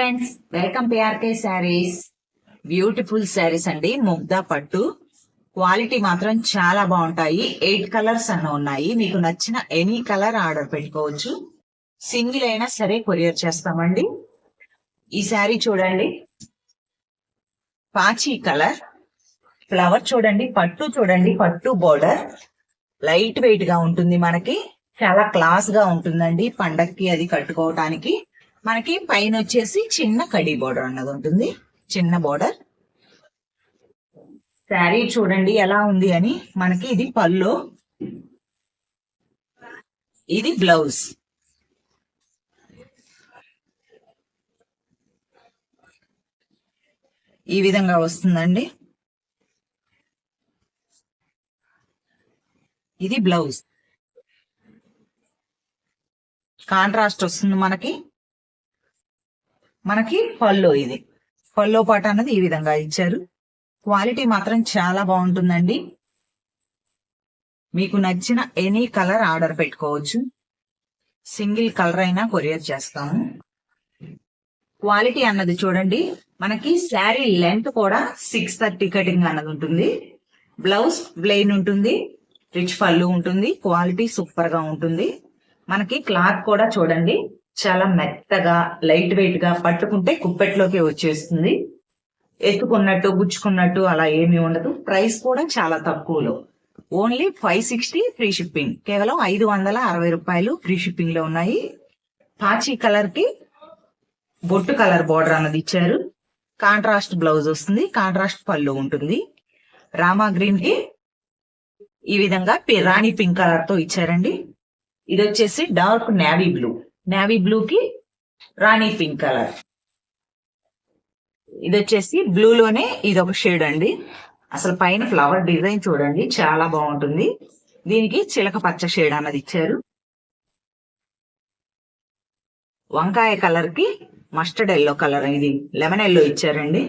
Friends welcome PRK saris beautiful saris అండి. ముగ్ధా పట్టు. Quality మాత్రం చాలా బాగుంటాయి. ఎయిట్ కలర్స్ అన్న ఉన్నాయి. మీకు నచ్చిన ఎనీ కలర్ ఆర్డర్ పెట్టుకోవచ్చు. సింగిల్ అయినా సరే కొరియర్ చేస్తామండి. ఈ శారీ చూడండి. పాచి కలర్ ఫ్లవర్ చూడండి. పట్టు చూడండి. పట్టు బోర్డర్ లైట్ వెయిట్గా ఉంటుంది మనకి. చాలా క్లాస్గా ఉంటుందండి. పండక్కి అది కట్టుకోవటానికి. మనకి పైన వచ్చేసి చిన్న కడీ బోర్డర్ అన్నది ఉంటుంది. చిన్న బోర్డర్ శారీ చూడండి ఎలా ఉంది అని. మనకి ఇది పళ్ళు. ఇది బ్లౌజ్ ఈ విధంగా వస్తుందండి. ఇది బ్లౌజ్ కాంట్రాస్ట్ వస్తుంది మనకి. మనకి పల్లో ఇది. పల్లో పాట అన్నది ఈ విధంగా ఇచ్చారు. క్వాలిటీ మాత్రం చాలా బాగుంటుందండి. మీకు నచ్చిన ఎనీ కలర్ ఆర్డర్ పెట్టుకోవచ్చు. సింగిల్ కలర్ అయినా కొరియర్ చేస్తాము. క్వాలిటీ అన్నది చూడండి. మనకి శారీ లెంత్ కూడా సిక్స్ థర్టీ కటింగ్ అన్నది ఉంటుంది. బ్లౌజ్ ప్లెయిన్ ఉంటుంది. రిచ్ పళ్ళు ఉంటుంది. క్వాలిటీ సూపర్గా ఉంటుంది. మనకి క్లాత్ కూడా చూడండి. చాలా మెత్తగా లైట్ వెయిట్గా పట్టుకుంటే కుప్పెట్లోకి వచ్చేస్తుంది. ఎత్తుకున్నట్టు గుచ్చుకున్నట్టు అలా ఏమీ ఉండదు. ప్రైస్ కూడా చాలా తక్కువలో. Only five sixty free shipping. కేవలం ఐదు వందల అరవై రూపాయలు ఫ్రీ షిప్పింగ్లో ఉన్నాయి. పాచి కలర్కి బొట్టు కలర్ బోర్డర్ అన్నది ఇచ్చారు. కాంట్రాస్ట్ బ్లౌజ్ వస్తుంది. కాంట్రాస్ట్ పళ్ళు ఉంటుంది. రామా గ్రీన్కి ఈ విధంగా పి- రాణి పింక్ కలర్తో ఇచ్చారండి. ఇది వచ్చేసి dark navy blue. Navy blue కి రాణి పింక్ కలర్ ఇది వచ్చేసి బ్లూ లోనే ఇది ఒక షేడ్ అండి. అసలు పైన ఫ్లవర్ డిజైన్ చూడండి చాలా బాగుంటుంది. దీనికి చిలక పచ్చ షేడ్ అన్నది ఇచ్చారు. వంకాయ కలర్కి మస్టర్డ్ ఎల్లో కలర్ ఇది. లెమన్ ఎల్లో ఇచ్చారండి.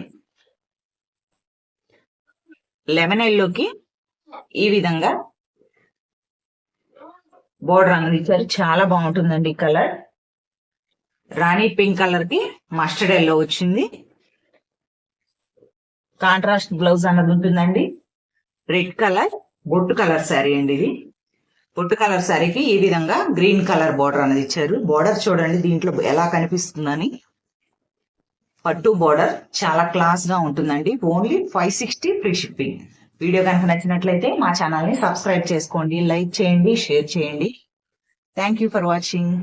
లెమన్ ఎల్లోకి ఈ విధంగా బోర్డర్ అన్నది ఇచ్చారు చాలా బాగుంటుందండి కలర్. రాణి పింక్ కలర్కి మస్టర్డ్ ఎల్లో వచ్చింది. కాంట్రాస్ట్ బ్లౌజ్ అన్నది ఉంటుందండి. రెడ్ కలర్ బొట్టు కలర్ శారీ అండి ఇది. బొట్టు కలర్ శారీకి ఈ విధంగా గ్రీన్ కలర్ బోర్డర్ అనేది ఇచ్చారు. బోర్డర్ చూడండి దీంట్లో ఎలా కనిపిస్తుందని. పట్టు బోర్డర్ చాలా క్లాస్గా ఉంటుందండి. Only five sixty free shipping. Video కనుక నచ్చినట్లయితే మా ఛానల్ని సబ్స్క్రైబ్ చేసుకోండి లైక్ చేయండి షేర్ చేయండి. Thank you for watching